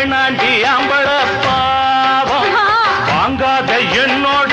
வேணாண்டி அம்பள பாவம். வாங்காத என்னோட